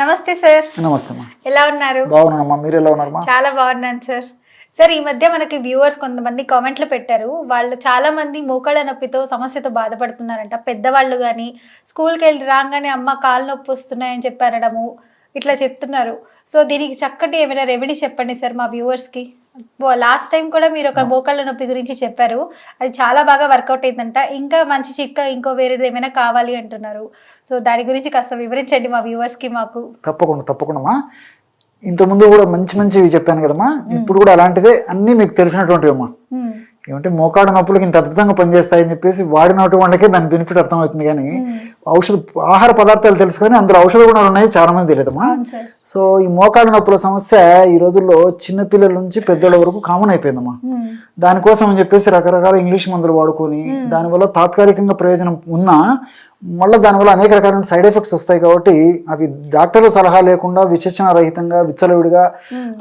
నమస్తే సార్. నమస్తే ఎలా ఉన్నారు? బాగున్నానమ్మా. మీరు ఎలా ఉన్నారమ్మా చాలా బాగున్నాను సార్. సార్ ఈ మధ్య మనకి వ్యూవర్స్ కొంతమంది కామెంట్లు పెట్టారు. వాళ్ళు చాలా మంది మోకాళ్ళ నొప్పితో సమస్యతో బాధపడుతున్నారంట. పెద్దవాళ్ళు కానీ స్కూల్కి వెళ్ళి రాగానే అమ్మ కాలు నొప్పి వస్తున్నాయని చెప్పి అనడము ఇట్లా చెప్తున్నారు. సో దీనికి చక్కటి ఏమైనా రెమెడీ చెప్పండి సార్ మా వ్యూవర్స్కి. లాస్ట్ టైం కూడా మీరు ఒక మోకాళ్ళ నొప్పి గురించి చెప్పారు. అది చాలా బాగా వర్కౌట్ అయిందంట. ఇంకా మంచి చిక్క ఇంకో వేరేది ఏమైనా కావాలి అంటున్నారు. సో దాని గురించి కాస్త వివరించండి మా వ్యూవర్స్కి మాకు. తప్పకుండా తప్పకుండా ఇంతకుముందు కూడా మంచి మంచివి చెప్పాను కదమ్మా. ఇప్పుడు కూడా అలాంటిదే అన్నీ మీకు తెలిసినటువంటివి అమ్మా మ్మ్. ఏమంటే మోకాళ్ళ నొప్పులకి ఇంత అద్భుతంగా పనిచేస్తాయని చెప్పేసి వాడినటువంటి వాళ్ళకే దాని బెనిఫిట్ అర్థమవుతుంది కానీ ఔషధ ఆహార పదార్థాలు తెలుసు కానీ అందులో ఔషధ గుణాలు ఉన్నాయి చాలా మంది తెలియదమ్మా సో ఈ మోకాళ్ళ నొప్పుల సమస్య ఈ రోజుల్లో చిన్నపిల్లల నుంచి పెద్దోళ్ళ వరకు కామన్ అయిపోయిందమ్మా. మ్మ్. దానికోసం అని చెప్పేసి రకరకాల ఇంగ్లీష్ మందులు వాడుకొని దానివల్ల తాత్కాలికంగా ప్రయోజనం ఉన్నా మళ్ళీ దానివల్ల అనేక రకాలైన సైడ్ ఎఫెక్ట్స్ వస్తాయి కాబట్టి అవి డాక్టర్ల సలహా లేకుండా విచక్షణ రహితంగా విచ్చలవిడిగా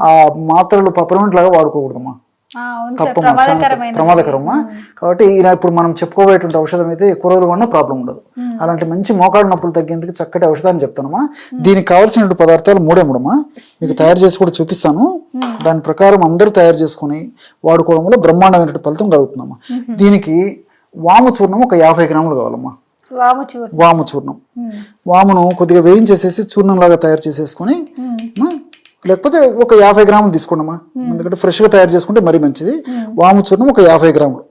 ఆ మాత్రలు పపరమెంట్ లాగా వాడుకోకూడదమ్మా. ప్రమాదకరమ్మా కాబట్టి ఇలా ఇప్పుడు మనం చెప్పుకోబోయేటువంటి ఔషధం అయితే ఎక్కువ రోజులు వాడినా ప్రాబ్లం ఉండదు. అలాంటి మంచి మోకాళ్ళ నొప్పులు తగ్గేందుకు చక్కటి ఔషధాన్ని చెప్తానమ్మా దీనికి కావాల్సిన పదార్థాలు మూడే మూడమ్మా. మీకు తయారు చేసి కూడా చూపిస్తాను. దాని ప్రకారం అందరూ తయారు చేసుకొని వాడుకోవడం వల్ల బ్రహ్మాండమైన ఫలితం కలుగుతుందమ్మా. దీనికి వాము చూర్ణం ఒక యాభై గ్రాములు కావాలమ్మా. వాము చూర్ణం. వామును కొద్దిగా వేయించేసేసి చూర్ణం లాగా తయారు చేసేసుకొని లేకపోతే ఒక యాభై గ్రాములు తీసుకోండమ్మా ఎందుకంటే ఫ్రెష్గా తయారు చేసుకుంటే మరీ మంచిది. వాము చూర్ణం ఒక యాభై గ్రాములు.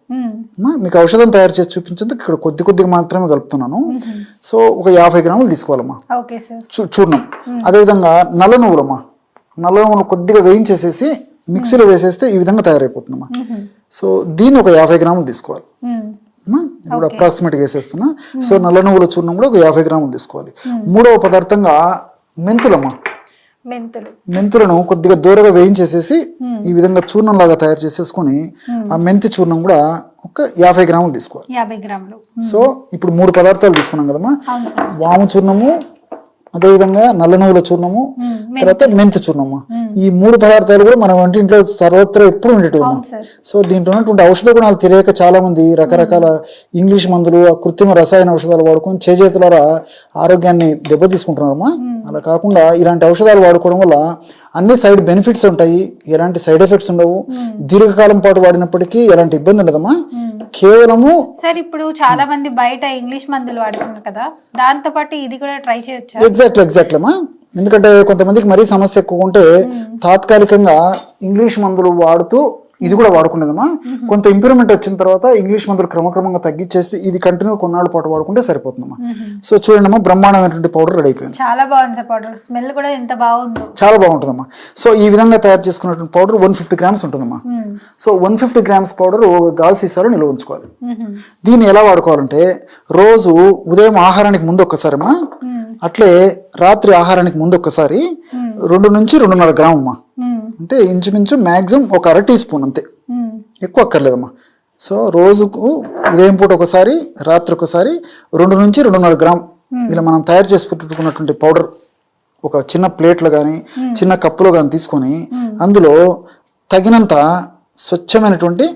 మీకు ఔషధం తయారు చేసి చూపించేందుకు ఇక్కడ కొద్ది కొద్దిగా మాత్రమే కలుపుతున్నాను. సో ఒక యాభై గ్రాములు తీసుకోవాలమ్మా. Okay sir. చూ- చూర్ణం అదేవిధంగా నల్ల నువ్వులమ్మా. నల్ల నువ్వులు కొద్దిగా వేయించేసేసి మిక్సీలో వేసేస్తే ఈ విధంగా తయారైపోతుందమ్మా. సో దీన్ని ఒక యాభై గ్రాములు తీసుకోవాలి. ఇప్పుడు అప్రాక్సిమేట్గా వేసేస్తున్నా. సో నల్ల నువ్వుల చూర్ణం కూడా ఒక యాభై గ్రాములు తీసుకోవాలి. మూడవ పదార్థంగా మెంతులమ్మా. మెంతులు మెంతులను కొద్దిగా దూరగా వేయించేసేసి ఈ విధంగా చూర్ణం లాగా తయారు చేసేసుకొని ఆ మెంతి చూర్ణం కూడా ఒక యాభై గ్రాములు తీసుకోవాలి. యాభై గ్రాములు. సో ఇప్పుడు మూడు పదార్థాలు తీసుకున్నాం కదమ్మా. వాము చూర్ణము అదేవిధంగా నల్ల నువ్వుల చూర్ణము తర్వాత మెంతి చూర్ణము. ఈ మూడు పదార్థాలు కూడా మన వంటింట్లో సర్వత్రా ఎప్పుడు సార్. సో దీంట్లో ఉన్నటువంటి ఔషధ గుణాలు తెలియక చాలా మంది రకరకాల ఇంగ్లీష్ మందులు ఆ కృత్రిమ రసాయన ఔషధాలు వాడుకొని చేజేతులారా ఆరోగ్యాన్ని దెబ్బతీసుకుంటున్నారమ్మా. అలా కాకుండా ఇలాంటి ఔషధాలు వాడుకోవడం వల్ల అన్ని సైడ్ బెనిఫిట్స్ ఉంటాయి ఎలాంటి సైడ్ ఎఫెక్ట్స్ ఉండవు. దీర్ఘకాలం పాటు వాడినప్పటికీ ఎలాంటి ఇబ్బంది ఉండదమ్మా. కేవలము సార్ ఇప్పుడు చాలా మంది బయట ఇంగ్లీష్ మందులు వాడుతున్నారు కదా దాంతో పాటు ఇది కూడా ట్రై చేయొచ్చా? ఎగ్జాక్ట్లీ ఎగ్జాక్ట్లీ అమ్మా ఎందుకంటే కొంతమందికి మరీ సమస్య ఎక్కువ ఉంటే తాత్కాలికంగా ఇంగ్లీష్ మందులు వాడుతూ ఇది కూడా వాడుకునేదమ్మా కొంత ఇంప్రూవ్మెంట్ వచ్చిన తర్వాత ఇంగ్లీష్ మందులు క్రమక్రమంగా తగ్గించేస్తే ఇది కంటిన్యూ కొన్నాళ్ళ పాటు వాడుకుంటే సరిపోతుందమ్మా. సో చూడండి అమ్మా బ్రహ్మాండమైనటువంటి పౌడర్ రెడీ అయిపోయింది. చాలా బాగుంది సార్ పౌడర్ స్మెల్ కూడా ఎంత బాగుందో. చాలా బాగుంటుందమ్మా. సో ఈ విధంగా తయారు చేసుకున్నటువంటి పౌడర్ వన్ ఫిఫ్టీ గ్రామ్స్ ఉంటుందమ్మా. మ్మ్. So one fifty grams powder గాజు సీసాలో నిల్వ ఉంచుకోవాలి. దీన్ని ఎలా వాడుకోవాలంటే రోజు ఉదయం ఆహారానికి ముందు ఒక్కసారమ్మా. మ్మ్. అట్లే రాత్రి ఆహారానికి ముందు ఒక్కసారి రెండు నుంచి రెండున్నర గ్రామ్ అమ్మా మ్మ్. అంటే ఇంచుమించు మ్యాక్సిమం ఒక అర టీ స్పూన్ అంతే. ఎక్కువ అక్కర్లేదమ్మా. సో రోజుకు ఉదయం పూట ఒకసారి రాత్రి ఒకసారి రెండు నుంచి రెండున్నర గ్రామ్ ఇలా మనం తయారు చేసి పెట్టుకున్నటువంటి పౌడర్ ఒక చిన్న ప్లేట్లో కానీ చిన్న కప్పులో కానీ తీసుకొని అందులో తగినంత స్వచ్ఛమైనటువంటి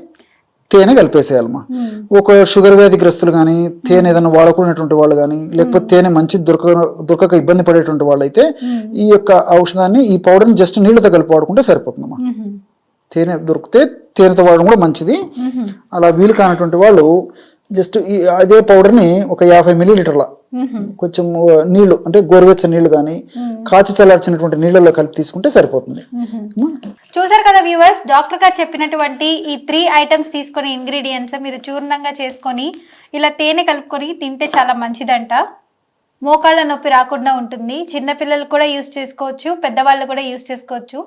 తేనె కలిపేసేయాలమ్మా. ఒక షుగర్ వ్యాధిగ్రస్తులు కానీ తేనె ఏదైనా వాడుకునేటువంటి వాళ్ళు కానీ లేకపోతే తేనె మంచి దొరక దొరకక ఇబ్బంది పడేటువంటి వాళ్ళు అయితే ఈ యొక్క ఔషధాన్ని ఈ పౌడర్ని జస్ట్ నీళ్ళతో కలిపి వాడుకుంటే సరిపోతుందమ్మా. మ్మ్. తేనె దొరికితే తేనెతో వాడడం కూడా మంచిది. అలా వీలు కానటువంటి వాళ్ళు జస్ట్ ఈ అదే పౌడర్ని ఒక యాభై మిల్లీ లీటర్ల మ్మ్. కొంచెం నీళ్ళు అంటే గోరువెచ్చని నీళ్ళు కానీ కాచి చల్లార్చినటువంటి నీళ్ళలో కలిపి తీసుకుంటే సరిపోతుంది. చూసారు కదా వ్యూవర్స్ డాక్టర్ గారు చెప్పినటువంటి ఈ త్రీ ఐటమ్స్ తీసుకొని ఇంగ్రీడియంట్స్ మీరు చూర్ణంగా చేసుకొని ఇలా తేనె కలుపుకొని తింటే చాలా మంచిదంట. మోకాళ్ళ నొప్పి రాకుండా ఉంటుంది. చిన్నపిల్లలు కూడా యూస్ చేసుకోవచ్చు పెద్దవాళ్ళు కూడా యూస్ చేసుకోవచ్చు.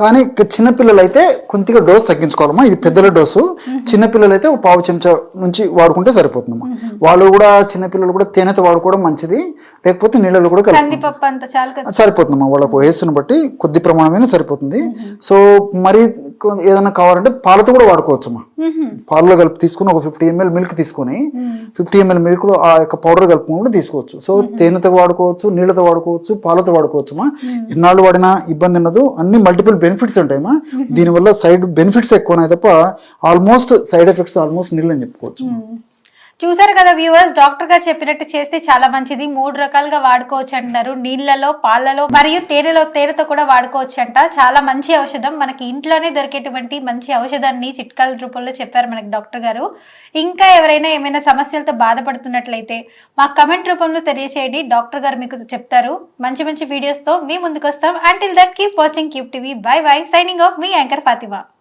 కానీ చిన్నపిల్లలు అయితే కొద్దిగా డోస్ తగ్గించుకోవాలమ్మా. ఇది పెద్దల డోసు చిన్నపిల్లలు అయితే ఒక పావు చెంచా నుంచి వాడుకుంటే సరిపోతుందమ్మా. వాళ్ళు కూడా చిన్నపిల్లలు కూడా తేనెతో వాడుకోవడం మంచిది. లేకపోతే నీళ్ళలో కూడా సరిపోతుందమ్మా వాళ్ళకు వయస్సును బట్టి కొద్ది ప్రమాణమైన సరిపోతుంది. సో మరి ఏదైనా కావాలంటే పాలతో కూడా వాడుకోవచ్చమ్మా మ్మ్. పాలలో కలిపి తీసుకుని ఒక ఫిఫ్టీ ఎంఎల్ మిల్క్ తీసుకొని ఫిఫ్టీ ఎంఎల్ మిల్క్లో ఆ యొక్క పౌడర్ కలుపుకొని కూడా తీసుకోవచ్చు. సో తేనెతో వాడుకోవచ్చు నీళ్ళతో వాడుకోవచ్చు పాలతో వాడుకోవచ్చుమా? ఎన్నాళ్ళు వాడినా ఇబ్బంది ఉండదు. అన్ని మల్టిపుల్ బెనిఫిట్స్ ఉంటాయమ్మా. దీనివల్ల సైడ్ బెనిఫిట్స్ ఎక్కువ ఉన్నాయి తప్ప ఆల్మోస్ట్ సైడ్ ఎఫెక్ట్స్ ఆల్మోస్ట్ నీళ్ళు అని చెప్పుకోవచ్చు. చూసారు కదా వ్యూవర్స్ డాక్టర్ గారు చెప్పినట్టు చేస్తే చాలా మంచిది. మూడు రకాలుగా వాడుకోవచ్చు అంటున్నారు నీళ్ళలో పాలలో మరియు తేనెలో తేనెతో కూడా వాడుకోవచ్చు అంట చాలా మంచి ఔషధం. మనకి ఇంట్లోనే దొరికేటువంటి మంచి ఔషధాన్ని చిట్కాల రూపంలో చెప్పారు మనకి డాక్టర్ గారు. ఇంకా ఎవరైనా ఏమైనా సమస్యలతో బాధపడుతున్నట్లయితే మా కమెంట్ రూపంలో తెలియచేయండి. డాక్టర్ గారు మీకు చెప్తారు. మంచి మంచి వీడియోస్తో మీ ముందుకు వస్తాం. Until that keep watching keep TV bye bye signing off me anchor Fatima.